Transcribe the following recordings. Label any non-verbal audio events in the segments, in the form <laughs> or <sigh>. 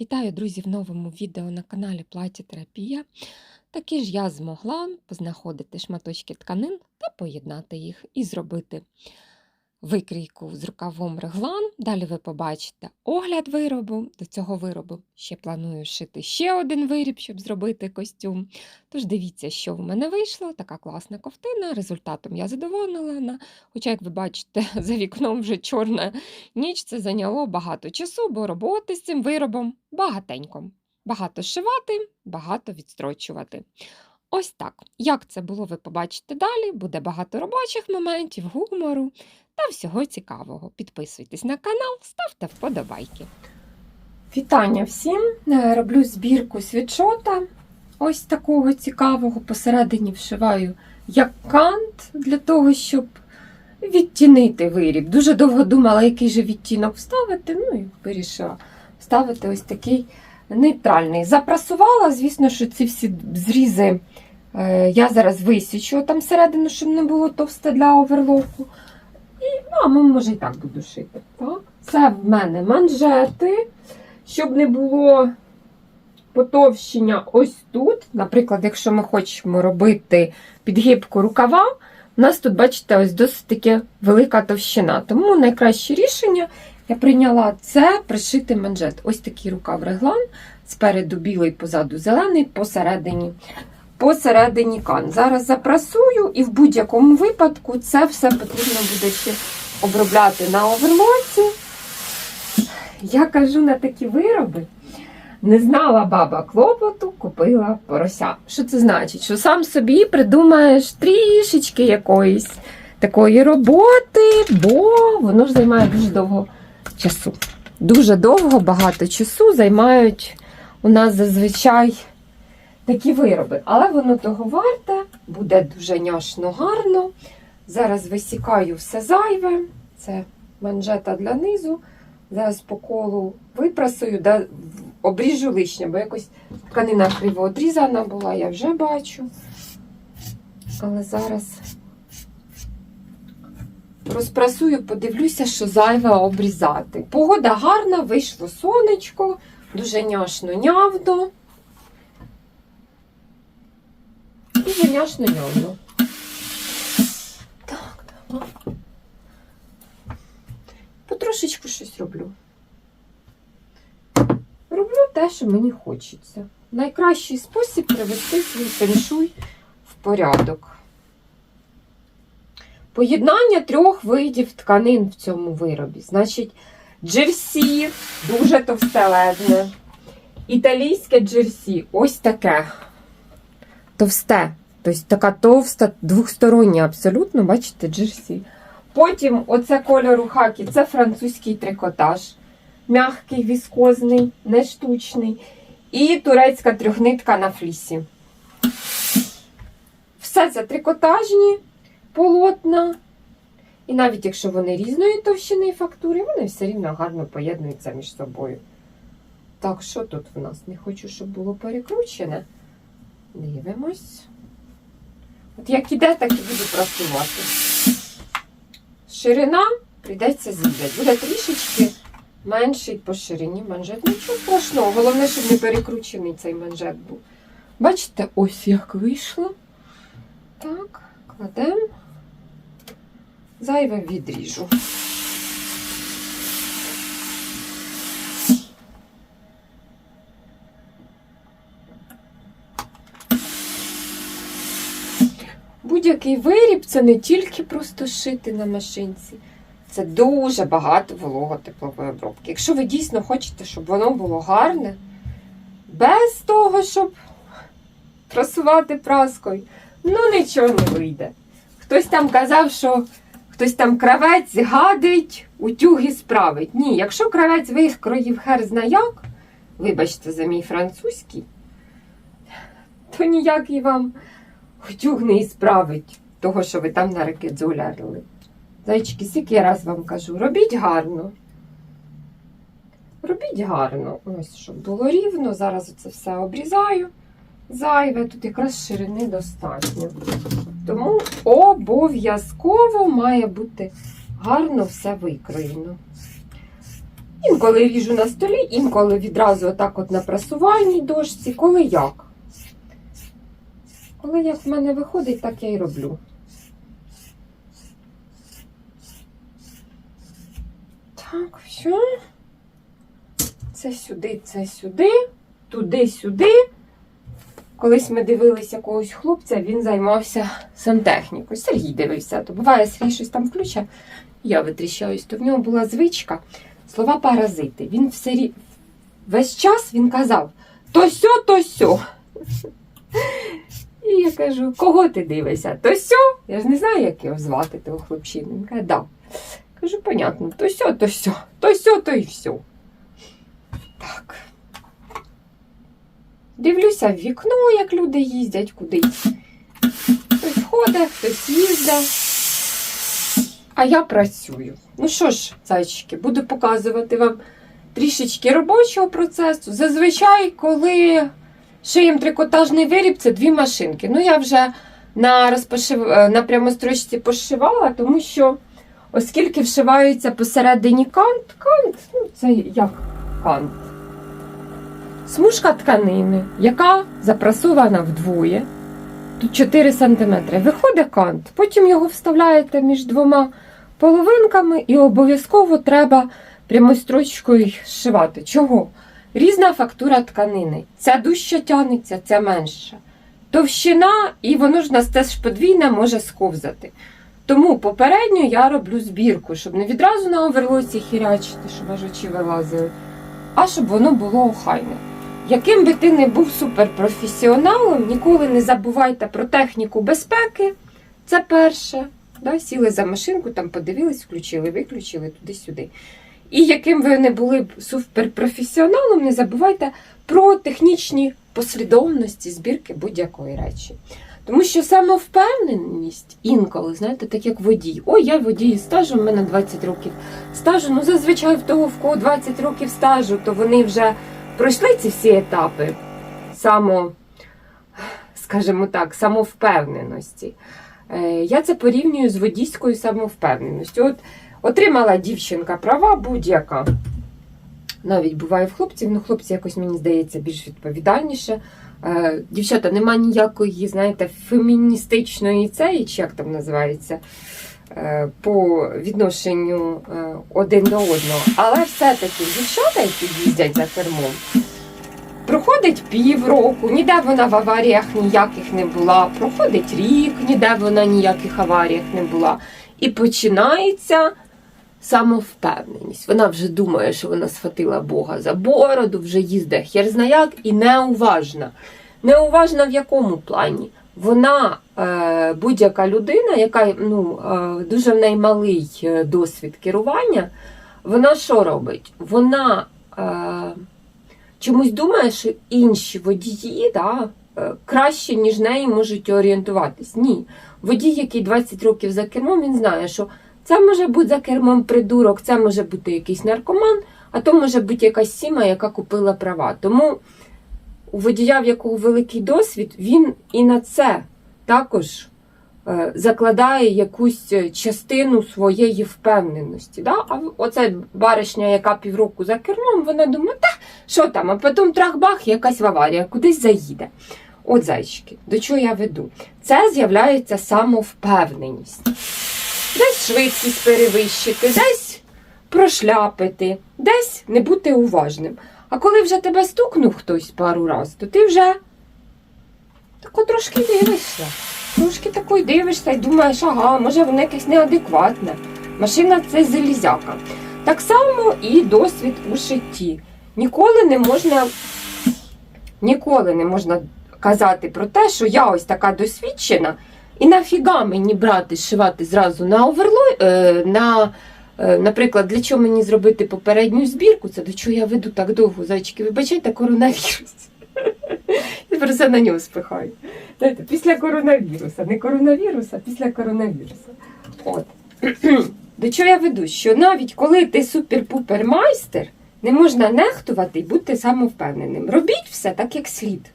Вітаю, друзі, в новому відео на каналі Платітерапія. Такі ж я змогла познаходити шматочки тканин та поєднати їх і зробити викрійку з рукавом реглан. Далі ви побачите огляд виробу. До цього виробу ще планую шити ще один виріб, щоб зробити костюм. Тож дивіться, що в мене вийшло. Така класна ковтина. Результатом я задоволена. Хоча, як ви бачите, <laughs> за вікном вже чорна ніч це зайняло багато часу, бо роботи з цим виробом багатенько. Багато шивати, багато відстрочувати. Ось так. Як це було, ви побачите далі. Буде багато робочих моментів, гумору та всього цікавого. Підписуйтесь на канал, ставте вподобайки. Вітання всім! Е, Роблю збірку світшота. Ось такого цікавого. Посередині вшиваю як кант для того, щоб відтінити виріб. Дуже довго думала, який же відтінок вставити. Ну і вирішила вставити ось такий нейтральний. Запрасувала, звісно, що ці всі зрізи я зараз висічу там всередину, щоб не було товсте для оверлоку. І, ну, може, і так буду шити. Так? Це в мене манжети, щоб не було потовщення ось тут. Наприклад, якщо ми хочемо робити підгибку рукава, у нас тут, бачите, ось досить таки велика товщина. Тому найкраще рішення я прийняла це пришити манжет. Ось такий рукав реглан. Спереду білий, позаду зелений, посередині. Посередині кан. Зараз запрасую, і в будь-якому випадку це все потрібно буде ще обробляти на оверлоці. Я кажу на такі вироби. Не знала баба клопоту, купила порося. Що це значить? Що сам собі придумаєш трішечки якоїсь такої роботи, бо воно ж займає дуже довго часу. Дуже довго, багато часу займають у нас зазвичай такі вироби. Але воно того варте, буде дуже няшно гарно. Зараз висікаю все зайве. Це манжета для низу. Зараз по колу випрасую, да, обріжу лишнє, бо якось тканина криво одрізана була, я вже бачу. Але зараз розпрасую, подивлюся, що зайве обрізати. Погода гарна, вийшло сонечко, дуже няшно Дуже няшно нявно. Так, так. Потрошечку щось роблю. Роблю те, що мені хочеться. Найкращий спосіб привести свій феншуй в порядок. Поєднання трьох видів тканин в цьому виробі. Значить, джерсі дуже товстелезне. Італійське джерсі ось таке. Товсте. Тобто така товста, двохстороння абсолютно, бачите, джерсі. Потім оце кольору хакі, це французький трикотаж. Мягкий, віскозний, не штучний. І турецька трьохнитка на флісі. Все це трикотажні полотна. І навіть якщо вони різної товщини і фактури, вони все рівно гарно поєднуються між собою. Так, що тут в нас? Не хочу, щоб було перекручене. Дивимось. От як іде, так і буду працювати. Ширина прийдеться з'їдати. Буде трішечки менший по ширині манжет. Нічого страшного. Головне, щоб не перекручений цей манжет був. Бачите, ось як вийшло. Так, кладемо. Зайве відріжу. Будь-який виріб це не тільки просто шити на машинці. Це дуже багато вологотеплової обробки. Якщо ви дійсно хочете, щоб воно було гарне, без того, щоб прасувати праскою, ну нічого не вийде. Хтось там казав, що хтось там кравець гадить, утюги справить. Ні, якщо кравець викроїв хер зна як, вибачте за мій французький, то ніякий вам утюг не ісправить того, що ви там на ракетзолярили. Зайчики, скільки я раз вам кажу, робіть гарно. Робіть гарно. Ось, щоб було рівно. Зараз це все обрізаю. Зайве, тут якраз ширини достатньо. Тому обов'язково має бути гарно все викроєно. Інколи ріжу на столі, інколи відразу отак от на прасувальній дошці, коли як. Коли як в мене виходить, так я й роблю. Так, все. Це сюди, це сюди, туди-сюди. Колись ми дивилися якогось хлопця, він займався сантехнікою. Сергій дивився, то буває, Сергій щось там включає. Я витріщаюсь, то в нього була звичка слова паразити. Він все весь час він казав то сьо, то сьо. І я кажу, кого ти дивишся? То сьо? Я ж не знаю, як його звати того хлопчину. Він каже, да. Кажу, понятно, то сьо, то сьо, то сьо, то і все. Так. Дивлюся в вікно, як люди їздять кудись. Хтось ходить, хтось їздить. А я працюю. Ну що ж, зайчики, буду показувати вам трішечки робочого процесу. Зазвичай, коли шиєм трикотажний виріб, це дві машинки. Ну, я вже на, розпошив... е, на прямострочці пошивала, тому що, оскільки вшиваються посередині кант, кант, ну це як кант. Смужка тканини, яка запрасована вдвоє. Тут 4 см. Виходить кант, потім його вставляєте між двома половинками і обов'язково треба прямою строчкою зшивати. Чого? Різна фактура тканини. Ця дужче тягнеться, ця менша. Товщина, і воно ж нас теж подвійне може сковзати. Тому попередньо я роблю збірку, щоб не відразу на оверлоці хірячити, щоб аж очі вилазили, а щоб воно було охайне. Яким би ти не був суперпрофесіоналом, ніколи не забувайте про техніку безпеки. Це перше. Да, сіли за машинку, там подивились, включили, виключили туди-сюди. І яким ви не були б суперпрофесіоналом, не забувайте про технічні послідовності збірки будь-якої речі. Тому що самовпевненість інколи, знаєте, так як водій. Ой, я водій стажу, в мене 20 років стажу. Ну, зазвичай в того, в кого 20 років стажу, то вони вже пройшли ці всі етапи само, скажімо так, самовпевненості. Е, Я це порівнюю з водійською самовпевненістю. От отримала дівчинка права будь-яка. Навіть буває в хлопців, ну хлопці якось мені здається більш відповідальніше. Е, Дівчата, нема ніякої, знаєте, феміністичної цієї, чи як там називається, е, по відношенню е, один до одного. Але все-таки дівчата, які їздять за кермом, проходить півроку, ніде вона в аваріях ніяких не була, проходить рік, ніде вона ніяких аваріях не була. І починається самовпевненість. Вона вже думає, що вона схватила Бога за бороду, вже їздить хер як і неуважна. Неуважна в якому плані? Вона е, будь-яка людина, яка ну, е, дуже в неї малий е, досвід керування, вона що робить? Вона е, чомусь думає, що інші водії да, е, краще, ніж неї можуть орієнтуватись. Ні. Водій, який 20 років за кермом, він знає, що це може бути за кермом придурок, це може бути якийсь наркоман, а то може бути якась сіма, яка купила права. Тому у водія, в якого великий досвід, він і на це також е, закладає якусь е, частину своєї впевненості. Да? А оця баришня, яка півроку за кермом, вона думає, та що там, а потім трах-бах, якась в аварія, кудись заїде. От зайчики, до чого я веду? Це з'являється самовпевненість. Десь швидкість перевищити, десь прошляпити, десь не бути уважним. А коли вже тебе стукнув хтось пару разів, то ти вже тако трошки дивишся. Трошки тако й дивишся і думаєш, ага, може воно якесь неадекватне. Машина це залізяка. Так само і досвід у житті. Ніколи не можна, ніколи не можна казати про те, що я ось така досвідчена, і нафіга мені брати, зшивати зразу на оверлой, е, на, е, наприклад, для чого мені зробити попередню збірку? Це до чого я веду так довго, зайчики, вибачайте, коронавірус. <laughs> Я просто на нього спихаю. Знаєте, після коронавіруса, не коронавіруса, а після коронавіруса. От. <clears throat> До чого я веду? Що навіть коли ти супер-пупер майстер, не можна нехтувати і бути самовпевненим. Робіть все так, як слід.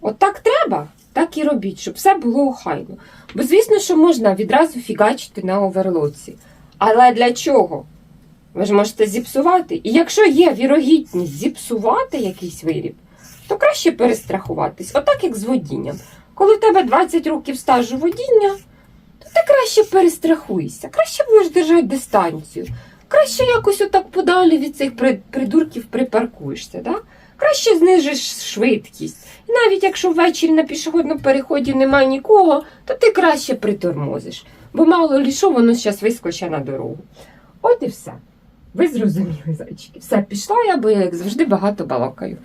От так треба, так і робіть, щоб все було охайно. Бо, звісно, що можна відразу фігачити на оверлоці. Але для чого? Ви ж можете зіпсувати. І якщо є вірогідність зіпсувати якийсь виріб, то краще перестрахуватись. Отак, як з водінням. Коли в тебе 20 років стажу водіння, то ти краще перестрахуйся, краще будеш держати дистанцію. Краще якось отак подалі від цих придурків припаркуєшся. Да? Краще знижиш швидкість. І навіть якщо ввечері на пішохідному переході немає нікого, то ти краще притормозиш. Бо мало лі воно зараз вискоче на дорогу. От і все. Ви зрозуміли, зайчики. Все, пішла я, бо я, як завжди, багато балакаю.